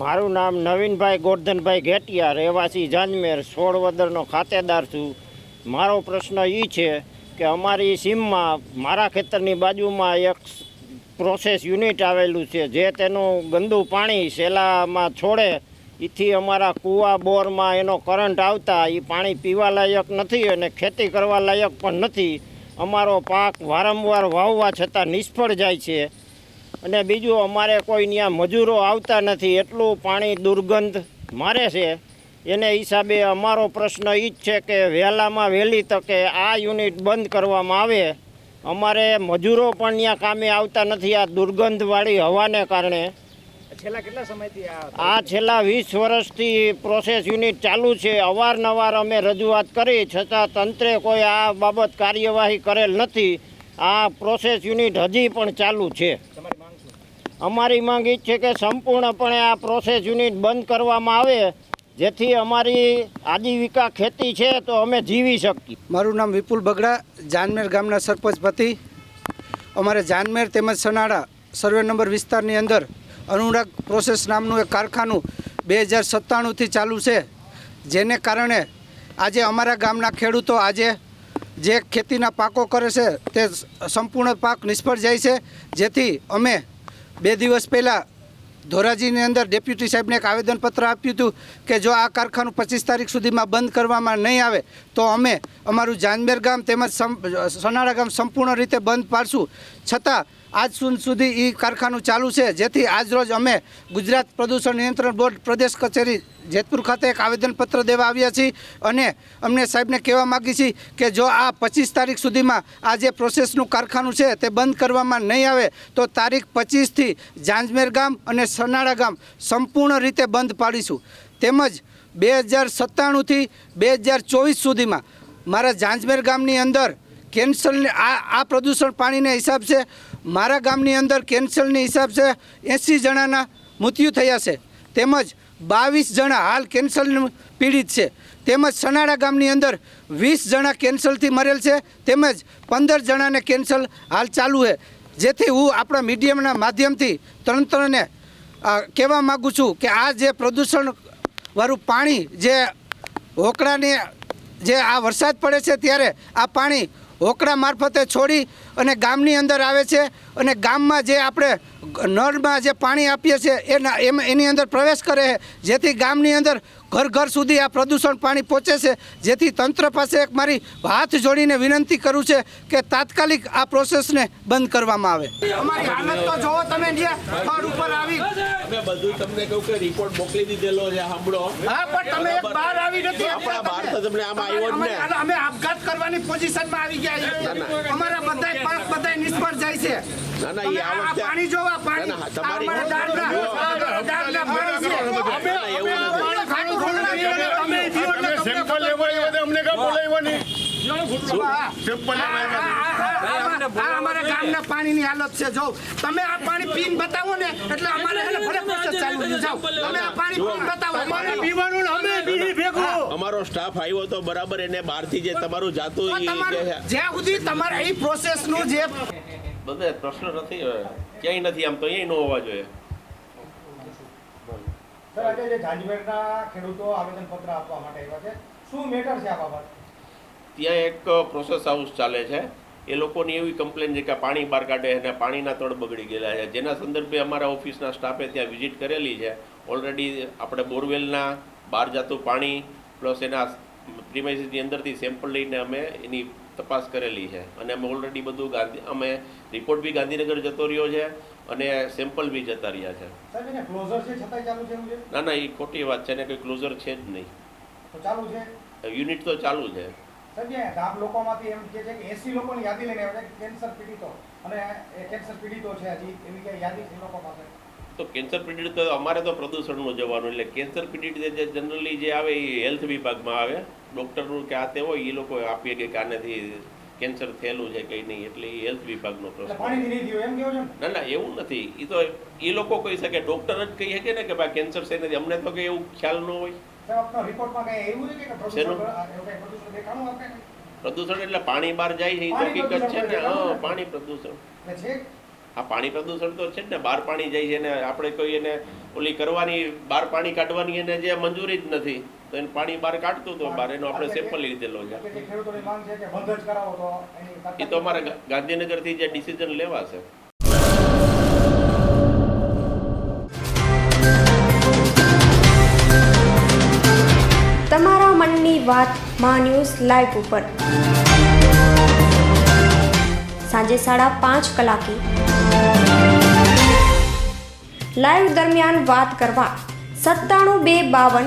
મારું નામ નવીનભાઈ ગોરધનભાઈ ઘેટિયા, રહેવાસી જાંજમેર સોળ વદરનો ખાતેદાર છું. મારો પ્રશ્ન એ છે કે અમારી સીમમાં, મારા ખેતરની બાજુમાં એક પ્રોસેસ યુનિટ આવેલું છે, જે તેનું ગંદુ પાણી સેલામાં છોડે. એથી અમારા કૂવા બોરમાં એનો કરંટ આવતા એ પાણી પીવા લાયક નથી અને ખેતી કરવા લાયક પણ નથી. અમારો પાક વારંવાર વાવવા છતાં નિષ્ફળ જાય છે. અને બીજું અમારે કોઈ ત્યાં મજૂરો આવતા નથી. એટલું પાણી દુર્ગંધ મારે છે. એને હિસાબે અમારો પ્રશ્ન એ જ છે કે વહેલામાં વહેલી તકે આ યુનિટ બંધ કરવામાં આવે. અમારે મજૂરો પણ ત્યાં કામે આવતા નથી. આ દુર્ગંધવાળી હવાને કારણે. છેલ્લા કેટલા સમયથી આ છેલ્લા વીસ વર્ષથી પ્રોસેસ યુનિટ ચાલુ છે. અવારનવાર અમે રજૂઆત કરી. છતાં તંત્રે કોઈ આ બાબત કાર્યવાહી કરેલ નથી. આ પ્રોસેસ યુનિટ હજી પણ ચાલુ છે. અમારી માંગ એ છે કે સંપૂર્ણપણે આ પ્રોસેસ યુનિટ બંધ કરવામાં આવે, જેથી અમારી આજીવિકા ખેતી છે તો અમે જીવી શકીએ. મારું નામ વિપુલ બગડા, જાનમેર ગામના સરપંચ પતિ. અમારે જાનમેર તેમજ સનાડા સર્વે નંબર વિસ્તારની અંદર અનુરાગ પ્રોસેસ નામનું એક કારખાનું બે હજાર સત્તાણુંથી ચાલુ છે, જેને કારણે આજે અમારા ગામના ખેડૂતો આજે જે ખેતીના પાકો કરે છે તે સંપૂર્ણ પાક નિષ્ફળ જાય છે, જેથી અમે બે દિવસ પહેલાં ધોરાજીની અંદર ડેપ્યુટી સાહેબને એક આવેદનપત્ર આપ્યું હતું કે જો આ કારખાનું પચીસ તારીખ સુધીમાં બંધ કરવામાં નહીં આવે, તો અમે અમારું જાનમેર ગામ તેમજ સનાળા ગામ સંપૂર્ણ રીતે બંધ પાડશું. છતાં આજ સુધી એ કારખાનું ચાલુ છે, જેથી આજરોજ અમે ગુજરાત પ્રદૂષણ નિયંત્રણ બોર્ડ પ્રદેશ કચેરી જેતપુર ખાતે એક આવેદનપત્ર દેવા આવ્યા છીએ અને અમને સાહેબને કહેવા માગીએ છીએ કે જો આ પચીસ તારીખ સુધીમાં આ જે પ્રોસેસનું કારખાનું છે તે બંધ કરવામાં નહીં આવે, તો તારીખ પચીસથી જાંજમેર ગામ અને સનાળા ગામ સંપૂર્ણ રીતે બંધ પાડીશું. તેમજ બે હજાર સત્તાણુંથી બે હજાર ચોવીસ સુધીમાં મારા જાંજમેર ગામની અંદર કેન્સરની આ આ પ્રદૂષણ પાણીના હિસાબ છે મારા ગામની અંદર કેન્સરની હિસાબ છે, એંસી જણાના મૃત્યુ થયા છે. તેમજ બાવીસ જણા હાલ કેન્સર પીડિત છે. તેમજ સનાડા ગામની અંદર વીસ જણા કેન્સરથી મરેલ છે, તેમજ પંદર જણાને કેન્સર હાલ ચાલુ છે. જેથી હું આપણા મીડિયમના માધ્યમથી તંત્રને કહેવા માગું છું કે આ જે પ્રદૂષણવાળું પાણી જે હોકળાની જે આ વરસાદ પડે છે ત્યારે આ પાણી હોકળા મારફતે છોડી અને ગામની અંદર આવે છે અને ગામમાં જે આપણે નળમાં જે પાણી આપીએ છીએ એના એમ એની અંદર પ્રવેશ કરે છે. જેથી ગામની અંદર ઘર ઘર સુધી આ પ્રદૂષણ પાણી પહોંચે છે. જેથી તંત્ર પાસે એક મારી હાથ જોડીને વિનંતી કરું છે કે તાત્કાલિક આ પ્રોસેસને બંધ કરવામાં આવે. અમારી હાલત તો જોવો તમે સ્થળ ઉપર આવી. અમે બધું તમને કહું કે રિપોર્ટ મોકલી દીધેલો છે સાંભળો. હા પણ તમે એક બહાર આવી નથી આપણા બહાર તો તમને આમ આવ્યો જ ને. અમે આપઘાત કરવાની પોઝિશનમાં આવી ગયા છીએ. અમારા બધાય પાક બધાય નિષ્ફળ જાય છે. ના ના એ પાણી જોવા પાણી તમારી- અમને કાં અમારા ગામના પાણીની હાલત છે. જો તમે આ પાણી પીને બતાવો ને એટલે અમારે ભલે પ્રોસેસ ચાલુ છે જાઓ તમે આ પાણી પીને બતાવો. અમારે પીવાનું અમે બીજી ભેગું. અમારો સ્ટાફ આવ્યો તો બરાબર એને બહારથી જે તમારું જાતું જ્યાં સુધી તમારે એ પ્રોસેસનું જે બધે પ્રશ્ન નથી. ક્યાંય નથી આમ તો અહીંયા ન હોવા જોઈએ સર આજે જે જાંજમેરના ખેડૂતો આવેદનપત્ર આપવા માટે આવ્યા છે શું મેટર છે આ બાબત? ત્યાં એક પ્રોસેસ હાઉસ ચાલે છે. એ લોકોની એવી કમ્પ્લેન છે કે પાણી બહાર કાઢે અને પાણીના તળ બગડી ગયેલા છે. જેના સંદર્ભે અમારા ઓફિસના સ્ટાફે ત્યાં વિઝિટ કરેલી છે. ઓલરેડી આપણે બોરવેલના બહાર જતું પાણી પ્લસ એના પ્રિમાઇસીસની અંદરથી સેમ્પલ લઈને અમે એની તપાસ કરેલી છે. અને અમે ઓલરેડી બધું ગાંધી અમે રિપોર્ટ બી ગાંધીનગર જતો રહ્યો છે અને સેમ્પલ બી જતા રહ્યા છે. ના ના એ ખોટી વાત છે ને કોઈ ક્લોઝર છે જ નહીં. ચાલુ છે? યુનિટ તો ચાલુ છે. ગામ લોકોમાંથી એમ કે છે કે એસી લોકોની યાદી લઈને આવ્યા છે કેન્સર પીડિતો? અને કેન્સર પીડિતો છે હજી એવી કઈ યાદી છે લોકો પાસે? તો કેન્સર પીડિત તો અમારે તો પ્રદૂષણનું જવાનું એટલે કેન્સર પીડિત જે જનરલી જે આવે એ હેલ્થ વિભાગમાં આવે. ડૉક્ટરનું કે આ તે હોય એ લોકો આપીએ કે આનાથી કેન્સર થયેલું છે કંઈ નહીં એટલે એ હેલ્થ વિભાગનો પ્રશ્ન ને? ના એવું નથી. એ તો એ લોકો કહી શકે ડૉક્ટર જ કહી શકે ને કે ભાઈ કેન્સર છે નથી. અમને તો કંઈ એવું ખ્યાલ ન હોય. કે પ્રદૂષણ એટલે પાણી બહાર જાય છે એ તો પાણી હકીકત છે ને. હા પાણી પ્રદૂષણ. આ પાણી પ્રદૂષણ તો છે ને. બહાર પાણી જાય છે ને આપણે કોઈ એને ઓલી કરવાની બહાર પાણી કાઢવાની એને જે મંજૂરી જ નથી. તો એને પાણી બહાર કાઢતું તો બહાર એનો આપણે સેમ્પલ લીધેલો છે કે જે ખેડૂતોની માંગ છે કે બંધ જ કરાવો તો એની એ તો અમારે ગાંધીનગરથી જે ડિસિઝન લેવાશે. તમારા મનની વાતમાં ન્યૂઝ લાઈવ ઉપર. સાંજે સાડા પાંચ કલાકે. લાઈવ દરમિયાન વાત કરવા સત્તાણું બે બાવન